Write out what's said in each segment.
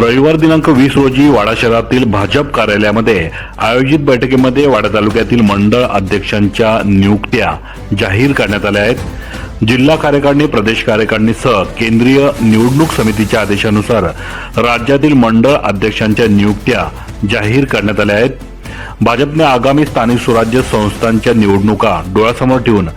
रविवार दिनांक वीस रोजी वाडा शहरातील भाजप कार्यालयामध्ये आयोजित बैठकीमध्ये वाडा तालुक्यातील मंडळ अध्यक्षांच्या नियुक्त्या जाहीर करण्यात आल्या आहेत. जिल्हा कार्यकारिणी प्रदेश कार्यकारिणीसह केंद्रीय निवडणूक समितीच्या आदेशानुसार राज्यातील मंडळ अध्यक्षांच्या नियुक्त्या जाहीर करण्यात आल्या आहेत. भाजपने आगामी स्थानिक स्वराज्य संस्थांच्या निवडणुका डोळ्यासमोर ठेवून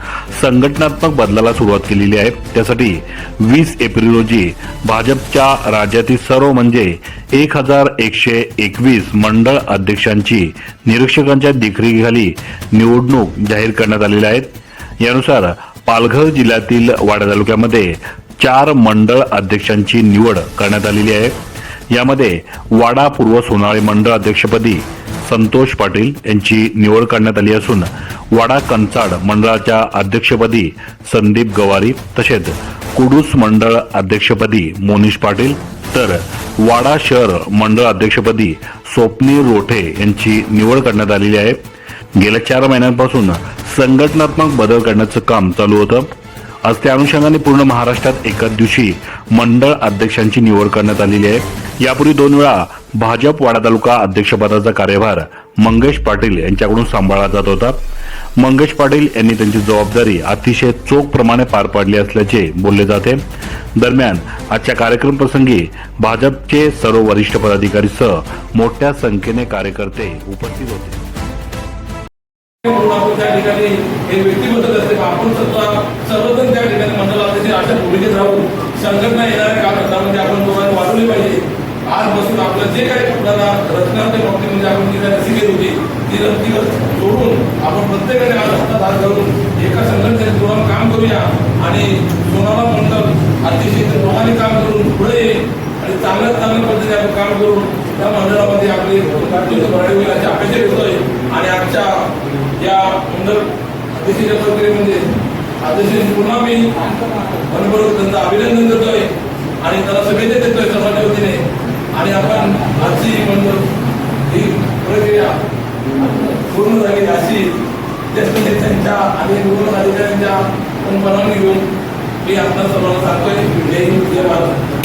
संघटनात्मक बदलाला सुरुवात केलेली आहे. त्यासाठी वीस एप्रिल रोजी भाजपच्या राज्यातील सर्व म्हणजे एक हजार एकशे एकवीस मंडळ अध्यक्षांची निरीक्षकांच्या देखरेखीखाली निवडणूक जाहीर करण्यात आलेल्या आहेत यानुसार पालघर जिल्ह्यातील वाडा तालुक्यामध्ये चार मंडळ अध्यक्षांची निवड करण्यात आलेली आहे. यामध्ये वाडा पूर्व सोनाळे मंडळ अध्यक्षपदी संतोष पाटील यांची निवड करण्यात आली असून वाडा कंचाड मंडळाच्या अध्यक्षपदी संदीप गवारी तसेच कुडूस मंडळ अध्यक्षपदी मोनिश पाटील तर वाडा शहर मंडळ अध्यक्षपदी स्वप्नी रोठे यांची निवड करण्यात आलेली आहे. गेल्या चार महिन्यांपासून संघटनात्मक बदल करण्याचं काम चालू होतं. आज त्या अनुषंगाने पूर्ण महाराष्ट्रात एकाच दिवशी मंडळ अध्यक्षांची निवड करण्यात आलेली आहे. यापूर्वी दोन वेळा भाजप वाडा तालुका अध्यक्षपदाचा कार्यभार मंगेश पाटील यांच्याकडून सांभाळला जात होता. मंगेश पाटील यांनी त्यांची जबाबदारी अतिशय चोखप्रमाणे पार पाडली असल्याचे बोलले जाते. दरम्यान आजच्या कार्यक्रम प्रसंगी भाजपचे सर्व वरिष्ठ पदाधिकारीसह मोठ्या संख्येने कार्यकर्ते उपस्थित होते. आपण त्या सर्वजण त्या ठिकाणी मंडळाचे अशा भूमिकेत राहून संघटना येणाऱ्या काळामध्ये आपण दोघांनी वाढवली पाहिजे. आज बसून आपलं जे काही आपल्याला रचनात्मक म्हणजे आपण जी काही रसी केली होती ती रस्ती सोडून आपण प्रत्येकाने आज हातात हात घालून एका संघटनेत जोरानं काम करूया. आणि सोनाला मंडळ अतिशय दोघांनी काम करून पुढे येईल आणि चांगल्या चांगल्या पद्धतीने आपण काम करून त्या मंडळामध्ये आपली कार्य भरावी होईल अशी अपेक्षा घेतोय आणि आजच्या या मंडळ अध्यक्षाच्या प्रक्रियेमध्ये अतिशय पुन्हा मी मनपूर्वक त्यांचं अभिनंदन करतोय आणि त्याला शुभेच्छा देतोय सर्वांच्या वतीने आणि आपण आजची ही ही प्रक्रिया पूर्ण झाली अशी ज्येष्ठ नेत्यांच्या आणि निवडणूक अधिकाऱ्यांच्या परवानगी घेऊन मी आपल्या सर्वांना सांगतोय. जय हिंद जय भारत.